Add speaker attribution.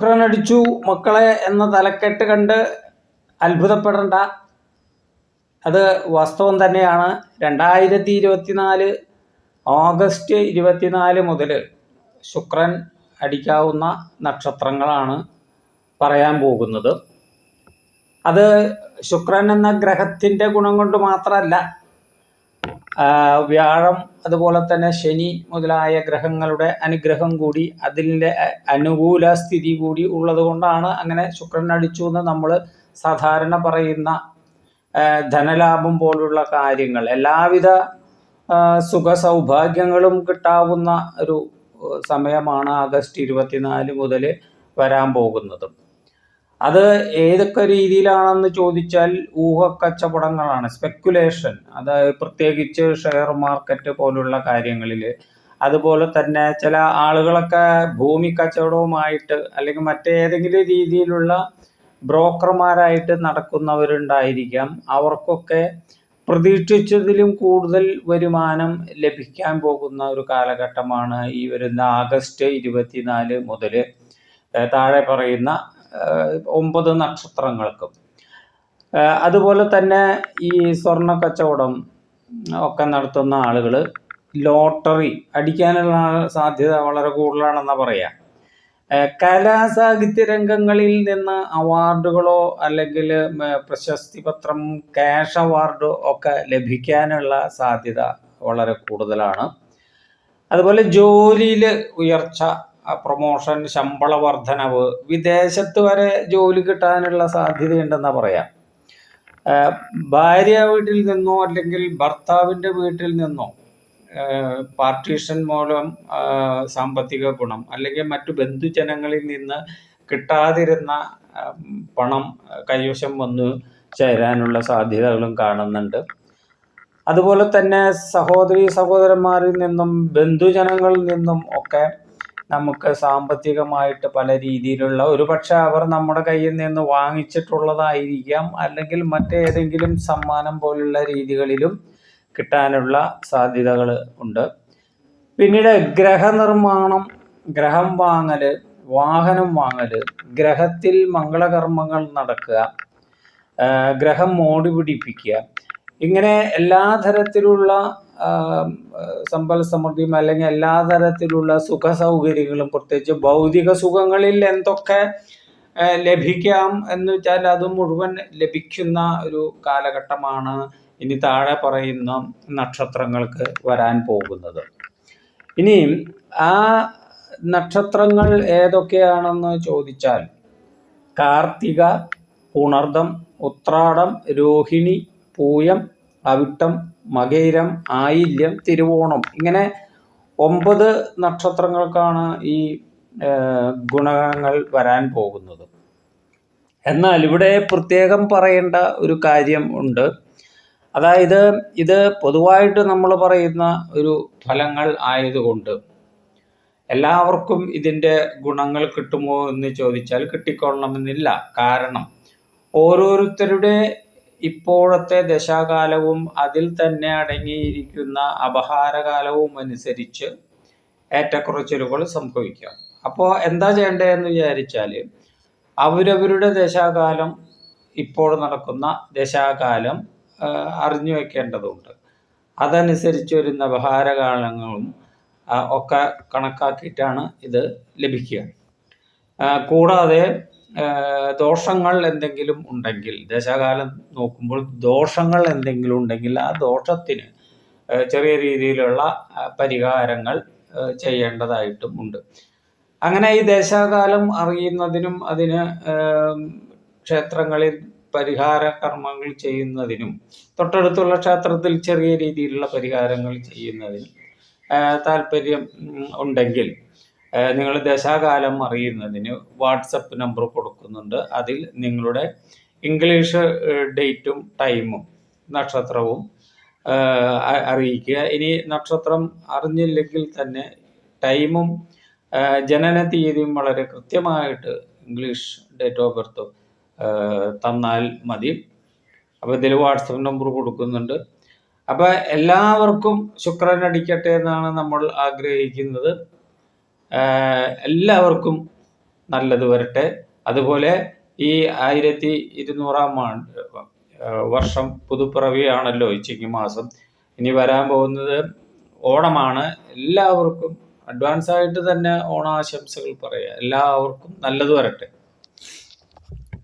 Speaker 1: ശുക്രനടിച്ചു മക്കളെ എന്ന തലക്കെട്ട് കണ്ട് അത്ഭുതപ്പെടേണ്ട. അത് വാസ്തവം തന്നെയാണ്. രണ്ടായിരത്തി ഇരുപത്തിനാല് ഓഗസ്റ്റ് ഇരുപത്തിനാല് മുതൽ ശുക്രൻ അടിക്കാവുന്ന നക്ഷത്രങ്ങളാണ് പറയാൻ പോകുന്നത്. അത് ശുക്രൻ എന്ന ഗ്രഹത്തിന്റെ ഗുണം കൊണ്ട് മാത്രമല്ല വ്യാഴം അതുപോലെ തന്നെ ശനി മുതലായ ഗ്രഹങ്ങളുടെ അനുഗ്രഹം കൂടി അതിന്റെ അനുകൂല സ്ഥിതി കൂടി ഉള്ളത് കൊണ്ടാണ് അങ്ങനെ ശുക്രൻ അടിച്ചു എന്ന് നമ്മൾ സാധാരണ പറയുന്ന ധനലാഭം പോലുള്ള കാര്യങ്ങൾ. എല്ലാവിധ സുഖ സൗഭാഗ്യങ്ങളും കിട്ടാവുന്ന ഒരു സമയമാണ് ആഗസ്റ്റ് ഇരുപത്തിനാല് മുതൽ വരാൻ പോകുന്നത്. അത് ഏതൊക്കെ രീതിയിലാണെന്ന് ചോദിച്ചാൽ ഊഹക്കച്ചവടങ്ങളാണ്. സ്പെക്കുലേഷൻ അതായത് പ്രത്യേകിച്ച് ഷെയർ മാർക്കറ്റ് പോലുള്ള കാര്യങ്ങളിൽ. അതുപോലെ തന്നെ ചില ആളുകളൊക്കെ ഭൂമി കച്ചവടവുമായിട്ട് അല്ലെങ്കിൽ മറ്റേതെങ്കിലും രീതിയിലുള്ള ബ്രോക്കർമാരായിട്ട് നടക്കുന്നവരുണ്ടായിരിക്കാം. അവർക്കൊക്കെ പ്രതീക്ഷിച്ചതിലും കൂടുതൽ വരുമാനം ലഭിക്കാൻ പോകുന്ന ഒരു കാലഘട്ടമാണ് ഈ വരുന്ന ആഗസ്റ്റ് ഇരുപത്തിനാല് മുതൽ താഴെ പറയുന്ന ഒമ്പത് നക്ഷത്രങ്ങൾക്കും. അതുപോലെ തന്നെ ഈ സ്വർണ കച്ചവടം ഒക്കെ നടത്തുന്ന ആളുകൾ ലോട്ടറി അടിക്കാനുള്ള സാധ്യത വളരെ കൂടുതലാണെന്നാണ് പറയാം. ഏഹ്, കലാസാഹിത്യ രംഗങ്ങളിൽ നിന്ന് അവാർഡുകളോ അല്ലെങ്കിൽ പ്രശസ്തി പത്രം ക്യാഷ് അവാർഡോ ഒക്കെ ലഭിക്കാനുള്ള സാധ്യത വളരെ കൂടുതലാണ്. അതുപോലെ ജോലിയിൽ ഉയർച്ച പ്രൊമോഷൻ ശമ്പള വർധനവ് വിദേശത്ത് വരെ ജോലി കിട്ടാനുള്ള സാധ്യതയുണ്ടെന്നാ പറയാം. ഭാര്യ വീട്ടിൽ നിന്നോ അല്ലെങ്കിൽ ഭർത്താവിന്റെ വീട്ടിൽ നിന്നോ പാർട്ടീഷൻ മൂലം സാമ്പത്തിക ഗുണം അല്ലെങ്കിൽ മറ്റു ബന്ധുജനങ്ങളിൽ നിന്ന് കിട്ടാതിരുന്ന പണം കൈവശം വന്നു ചേരാനുള്ള സാധ്യതകളും കാണുന്നുണ്ട്. അതുപോലെ തന്നെ സഹോദരി സഹോദരന്മാരിൽ നിന്നും ബന്ധുജനങ്ങളിൽ നിന്നും ഒക്കെ നമുക്ക് സാമ്പത്തികമായിട്ട് പല രീതിയിലുള്ള ഒരു പക്ഷേ അവർ നമ്മുടെ കയ്യിൽ നിന്ന് വാങ്ങിച്ചിട്ടുള്ളതായിരിക്കാം. അല്ലെങ്കിൽ മറ്റേതെങ്കിലും സമ്മാനം പോലുള്ള രീതികളിലും കിട്ടാനുള്ള സാധ്യതകൾ ഉണ്ട്. പിന്നീട് ഗ്രഹനിർമ്മാണം ഗ്രഹം വാങ്ങൽ വാഹനം വാങ്ങൽ ഗ്രഹത്തിൽ മംഗളകർമ്മങ്ങൾ നടക്കുക ഗ്രഹം മോടി പിടിപ്പിക്കുക ഇങ്ങനെ എല്ലാ തരത്തിലുള്ള സമ്പൽ സമൃദ്ധിയും അല്ലെങ്കിൽ എല്ലാ തരത്തിലുള്ള സുഖ സൗകര്യങ്ങളും പ്രത്യേകിച്ച് ഭൗതിക സുഖങ്ങളിൽ എന്തൊക്കെ ലഭിക്കാം എന്ന് വെച്ചാൽ അത് മുഴുവൻ ലഭിക്കുന്ന ഒരു കാലഘട്ടമാണ് ഇനി താഴെ പറയുന്ന നക്ഷത്രങ്ങൾക്ക് വരാൻ പോകുന്നത്. ഇനിയും ആ നക്ഷത്രങ്ങൾ ഏതൊക്കെയാണെന്ന് ചോദിച്ചാൽ കാർത്തിക പുണർദം ഉത്രാടം രോഹിണി പൂയം അവിട്ടം മകയിരം ആയില്യം തിരുവോണം ഇങ്ങനെ ഒമ്പത് നക്ഷത്രങ്ങൾക്കാണ് ഈ ഗുണങ്ങൾ വരാൻ പോകുന്നത്. എന്നാൽ ഇവിടെ പ്രത്യേകം പറയേണ്ട ഒരു കാര്യം ഉണ്ട്. അതായത് ഇത് പൊതുവായിട്ട് നമ്മൾ പറയുന്ന ഒരു ഫലങ്ങൾ ആയതുകൊണ്ട് എല്ലാവർക്കും ഇതിന്റെ ഗുണങ്ങൾ കിട്ടുമോ എന്ന് ചോദിച്ചാൽ കിട്ടിക്കൊള്ളണമെന്നില്ല. കാരണം ഓരോരുത്തരുടെ ഇപ്പോഴത്തെ ദശാകാലവും അതിൽ തന്നെ അടങ്ങിയിരിക്കുന്ന അപഹാരകാലവും അനുസരിച്ച് ഏറ്റക്കുറച്ചിലുകൾ സംഭവിക്കാം. അപ്പോൾ എന്താ ചെയ്യേണ്ടതെന്ന് വിചാരിച്ചാൽ അവരവരുടെ ദശാകാലം ഇപ്പോൾ നടക്കുന്ന ദശാകാലം അറിഞ്ഞു വെക്കേണ്ടതുണ്ട്. അതനുസരിച്ച് വരുന്ന വ്യവഹാരകാലങ്ങളും ഒക്കെ കണക്കാക്കിയിട്ടാണ് ഇത് ലഭിക്കുക. കൂടാതെ ദോഷങ്ങൾ എന്തെങ്കിലും ഉണ്ടെങ്കിൽ ദശാകാലം നോക്കുമ്പോൾ ദോഷങ്ങൾ എന്തെങ്കിലും ഉണ്ടെങ്കിൽ ആ ദോഷത്തിന് ചെറിയ രീതിയിലുള്ള പരിഹാരങ്ങൾ ചെയ്യേണ്ടതായിട്ടും ഉണ്ട്. അങ്ങനെ ഈ ദേശാകാലം അറിയുന്നതിനും അതിന് ക്ഷേത്രങ്ങളിൽ പരിഹാര കർമ്മങ്ങൾ ചെയ്യുന്നതിനും തൊട്ടടുത്തുള്ള ക്ഷേത്രത്തിൽ ചെറിയ രീതിയിലുള്ള പരിഹാരങ്ങൾ ചെയ്യുന്നതിനും താല്പര്യം ഉണ്ടെങ്കിൽ നിങ്ങൾ ദശാകാലം അറിയുന്നതിന് വാട്സപ്പ് നമ്പർ കൊടുക്കുന്നുണ്ട്. അതിൽ നിങ്ങളുടെ ഇംഗ്ലീഷ് ഡേറ്റും ടൈമും നക്ഷത്രവും അറിയിക്കുക. ഇനി നക്ഷത്രം അറിഞ്ഞില്ലെങ്കിൽ തന്നെ ടൈമും ജനന തീയതിയും വളരെ കൃത്യമായിട്ട് ഇംഗ്ലീഷ് ഡേറ്റ് ഓഫ് ബർത്ത് തന്നാൽ മതി. അപ്പോൾ ഇതിൽ വാട്സപ്പ് നമ്പർ കൊടുക്കുന്നുണ്ട്. അപ്പോൾ എല്ലാവർക്കും ശുക്രൻ അടിക്കട്ടെ എന്നാണ് നമ്മൾ ആഗ്രഹിക്കുന്നത്. എല്ലാവർക്കും നല്ലത് വരട്ടെ. അതുപോലെ ഈ ആയിരത്തി ഇരുന്നൂറാം ആണ്ട് വർഷം പുതുപ്പിറവിയാണല്ലോ ഈ മാസം. ഇനി വരാൻ പോകുന്നത് ഓണമാണ്. എല്ലാവർക്കും അഡ്വാൻസ് ആയിട്ട് തന്നെ ഓണാശംസകൾ പറയുക. എല്ലാവർക്കും നല്ലത് വരട്ടെ.